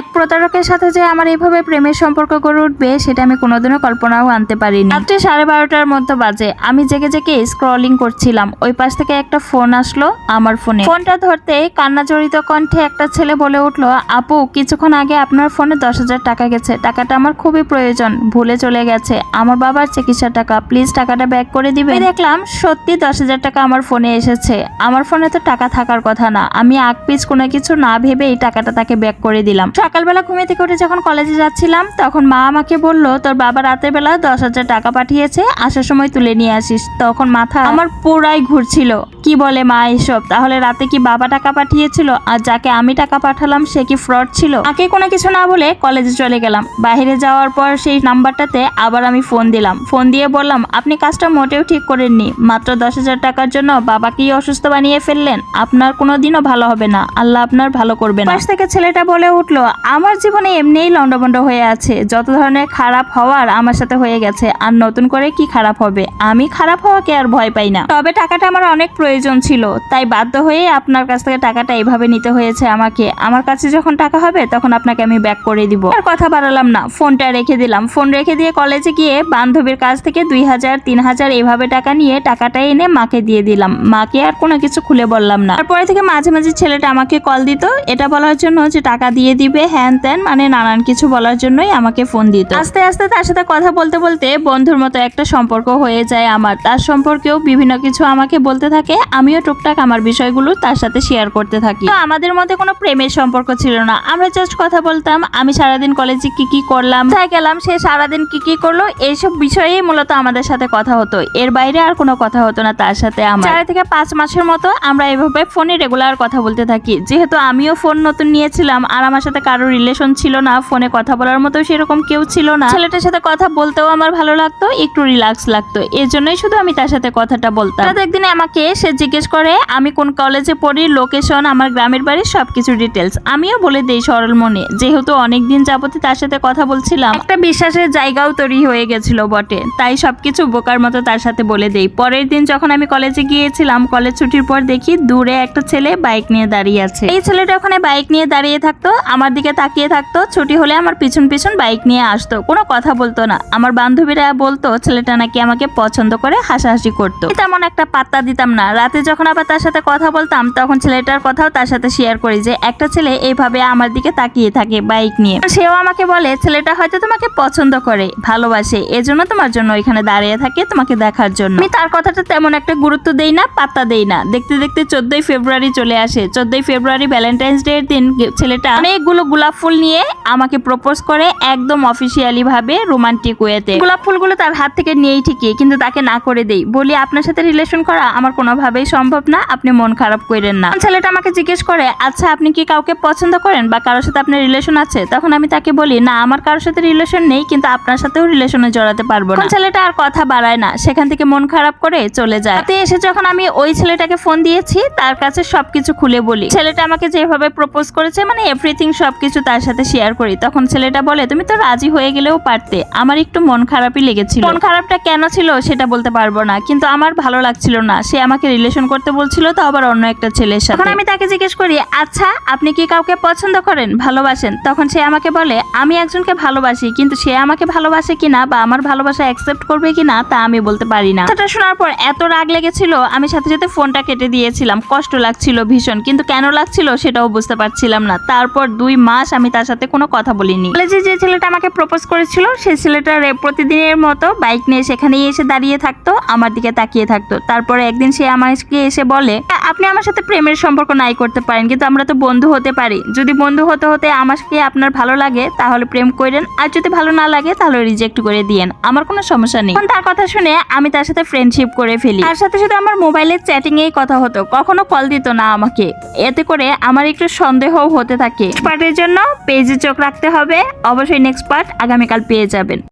এক প্রতারকের সাথে যে আমার এইভাবে প্রেমের সম্পর্ক গড়ে উঠবে, সেটা আমি কোনোদিনও কল্পনাও আনতে পারিনি। রাত্রে সাড়ে বারোটার মতো বাজে। আমি জেগে জেগে স্ক্রলিং করছিলাম। ওই পাশ থেকে একটা ফোন আসলো আমার ফোনে ফোনটা ধরতে কান্না জড়িত কণ্ঠে একটা ছেলে বলে উঠল, আপু, কিছুক্ষণ আগে আপনার ফোনে দশ হাজার টাকা গেছে। টাকাটা আমার খুবই প্রয়োজন। ভুলে চলে গেছে। আমার বাবার চিকিৎসার টাকা। প্লিজ টাকাটা ব্যাক করে দিবে দেখলাম, সত্যি দশ হাজার টাকা আমার ফোনে এসেছে। আমার ফোনে তো টাকা থাকার কথা না। আমি আগ পিছ কোনো কিছু না ভেবে এই টাকাটা তাকে ব্যাক করে দিলাম। সকালবেলা ঘুমিয়ে থেকে উঠে যখন কলেজে যাচ্ছিলাম, তখন মা আমাকে বলল, তোর বাবা রাতের বেলা দশ হাজার টাকা পাঠিয়েছে, আসার সময় তুলে নিয়ে আসিস। তখন মাথা আমার পুরাই ঘুরছিল। কি বলে মা এসব? তাহলে রাতে কি বাবা টাকা পাঠিয়েছিল, আর যাকে আমি টাকা পাঠালাম, সে কি ফ্রড ছিল? আগে কোনো কিছু না বলে কলেজে চলে গেলাম। বাইরে যাওয়ার পর সেই নাম্বারটাতে আবার আমি ফোন দিলাম। ফোন দিয়ে বললাম, আপনি কাজটা মোটেও ঠিক করেননি। মাত্র দশ হাজার টাকার জন্য বাবাকেই অসুস্থ বানিয়ে ফেললেন। আপনার কোনো দিনও ভালো হবে না। আল্লাহ আপনার ভালো করবে না। পাশ থেকে ছেলেটা বলে উঠল আমার জীবনে এমনিই লন্ডভন্ড হয়ে আছে। যত ধরনের খারাপ হওয়ার আমার সাথে হয়ে গেছে, আর নতুন করে কি খারাপ হবে? আমি খারাপ হওয়াকে আর ভয় পাই না। তবে টাকাটা আমার অনেক প্রয়োজন ছিল, তাই বাধ্য হয়ে আপনার কাছ থেকে টাকাটা এইভাবে নিতে হয়েছে আমাকে। আমার কাছে যখন টাকা হবে, তখন আপনাকে আমি ব্যাক করে দিব। আর কথা বাড়ালাম না, ফোনটা রেখে দিলাম। ফোন রেখে দিয়ে কলেজে গিয়ে বান্ধবীর কাছ থেকে দুই হাজার, তিন হাজার এভাবে টাকা নিয়ে টাকাটা এনে মাকে দিয়ে দিলাম। মাকে আর কোনো কিছু খুলে বললাম না। তারপরে থেকে মাঝে মাঝে ছেলেটা আমাকে কল দিত। এটা বলার জন্য যে টাকা দিয়ে দিবে হ্যান ত্যান মানে নানান কিছু বলার জন্যই আমাকে ফোন দিত। আস্তে আস্তে তার সাথে কথা বলতে বলতে বন্ধুর মতো একটা সম্পর্ক হয়ে যায় আমার। তার সম্পর্কেও বিভিন্ন কিছু আমাকে বলতে থাকে, আমিও টুকটাক আমার বিষয়গুলো তার সাথে শেয়ার করতে থাকি। তো আমাদের মধ্যে কোনো প্রেমের সম্পর্ক ছিল না। আমরা জাস্ট কথা বলতাম, আমি সারাদিন কলেজে কি কি করলাম, কোথায় গেলাম, সে সারাদিন কি কি করল, এইসব বিষয়েই মূলত আমাদের সাথে কথা হতো। এর বাইরে আর কোনো কথা হতো না তার সাথে আমার। চার থেকে পাঁচ মাসের মতো আমরা এভাবে ফোনে রেগুলার কথা বলতে থাকি। যেহেতু আমিও ফোন নতুন নিয়েছিলাম, আর আমার সাথে কারও রিলেশন ছিল না ফোনে কথা বলার মতো সেরকম কেউ ছিল না। ছেলেটার সাথে কথা বলতেও আমার ভালো লাগতো, একটু রিল্যাক্স লাগতো। এর জন্যই শুধু আমি তার সাথে কথাটা বলতাম। হঠাৎ একদিন আমাকে সে জিজ্ঞেস করে, আমি কোন কলেজে পড়ি লোকেশন আমার গ্রামের বাড়ি, সবকিছু ডিটেলস আমিও বলে দেই সরল মনে, যেহেতু অনেকদিন যাবতই তার সাথে কথা বলছিলাম। একটা বিশ্বাসের জায়গাও তৈরি হয়ে গেছিল বটে, তাই সবকিছু বোকার মতো তার সাথে বলে দেই। পরের দিন যখন আমি কলেজে গিয়েছিলাম কলেজ ছুটির পর দেখি দূরে একটা ছেলে বাইক নিয়ে দাঁড়িয়ে আছে। এই ছেলেটা ওখানে বাইক নিয়ে দাঁড়িয়ে থাকতো, আমার দিকে তাকিয়ে থাকতো, ছুটি হলে আমার পিছন পিছন বাইক নিয়ে আসতো, কোনো কথা বলতো না। আমার বান্ধবীরা বলতো, ছেলেটা নাকি আমাকে পছন্দ করে হাসাহাসি করতো। তেমন একটা পাত্তা দিতাম না। রাতে যখন আবার তার সাথে কথা বলতাম, তখন ছেলেটার কথাও তার সাথে শেয়ার করি যে, একটা ছেলে এইভাবে আমার দিকে তাকিয়ে থাকে বাইক নিয়ে। সেও আমাকে বলে, ছেলেটা হয়তো তোমাকে পছন্দ করে, ভালোবাসে, এজন্য তোমার জন্য এখানে দাঁড়িয়ে থাকে তোমাকে দেখার জন্য। আমি তার কথাটা তেমন একটা গুরুত্ব দেই না, পাত্তা দেই না। দেখতে দেখতে চোদ্দই ফেব্রুয়ারি চলে আসে। চোদ্দই ফেব্রুয়ারি ভ্যালেন্টাইন্স ডে এর দিন, ছেলেটা অনেকগুলো গোলাপ ফুল নিয়ে আমাকে প্রপোজ করে একদম অফিসিয়ালি ভাবে রোমান্টিক ওয়েতে গোলাপ ফুলগুলো তার হাত থেকে নিয়েই ঠিকই, কিন্তু তাকে না করে দেই। বলি, আপনার সাথে রিলেশন করা আমার কোনোভাবেই সম্ভব না, আপনি মন খারাপ করেন না। ছেলেটা আমাকে জিজ্ঞেস করে আচ্ছা আপনি কি কাউকে পছন্দ করেন বা কারোর সাথে আপনার রিলেশন আছে? তখন আমি তাকে বলি, না, আমার কারোর সাথে রিলেশন নেই, কিন্তু আপনার সাথেও রিলেশনে জড়াতে পারব না। ছেলেটা আর কথা বাড়ায় না, সেখান থেকে মন খারাপ করে চলে যায়। রাতে এসে যখন আমি ওই ছেলেটাকে ফোন দিয়েছি, তার কাছে সবকিছু খুলে বলি। ছেলেটা আমাকে যেভাবে প্রপোজ করেছে মানে এভরিথিং সবকিছু তার সাথে শেয়ার করি। তখন ছেলেটা বলে তুমি তো রাজি হয়ে গেলেও পারতে। আমার একটু মন খারাপই লেগেছিল। মন খারাপটা কেন ছিল সেটা বলতে পারব না। কিন্তু আমার ভালো লাগছিল না। সে আমাকে রিলেশন করতে বলছিল তো আবার অন্য একটা ছেলের সাথে। তখন আমি তাকে জিজ্ঞেস করি আচ্ছা আপনি কি কাউকে পছন্দ করেন? ভালোবাসেন? তখন সে আমাকে বলে আমি একজনকে ভালোবাসি কিন্তু সে আমাকে ভালোবাসে কিনা বা আমার ভালোবাসা অ্যাকসেপ্ট করবে কিনা তা আমি বলতে পারি না। কথাটা শোনার পর এত রাগ লেগেছিল আমি সাথে সাথে ফোনটা কেটে দিয়েছিলাম। কষ্ট লাগছিল ভীষণ কিন্তু কেন লাগছিল সেটাও বুঝতে পারছিলাম না। তারপর দুই মাস আমি তার সাথে কোনো কথা বলিনি। কলেজে যে ছেলেটা আমাকে প্রপোজ করেছিল সেই ছেলেটা প্রতিদিনের মতো বাইক নিয়ে সেখানেই এসে দাঁড়িয়ে থাকতো, আমার দিকে তাকিয়ে থাকতো। তারপরে একদিন সে আমাকে এসে বলে, আপনি আমার সাথে প্রেমের সম্পর্ক নাই করতে পারেন, কিন্তু আমরা তো বন্ধু হতে পারি। যদি বন্ধু হতে হতে আমাকে আপনার ভালো লাগে, তাহলে প্রেম করেন, আর যদি ভালো না লাগে, তাহলে রিজেক্ট করে দিয়েন। আমার কোনো সমস্যা নেই। তার কথা শুনে আমি তার সাথে ফ্রেন্ডশিপ করে ফেলি। তার সাথে সাথে আমার মোবাইলের চ্যাটিং এই কথা হতো, কখনো কল দিত না আমাকে। এতে করে আমার একটু সন্দেহও হতে থাকে। পার্টের জন্য পেজে চোখ রাখতে হবে। অবশ্যই নেক্সট পার্ট আগামীকাল পেয়ে যাবেন।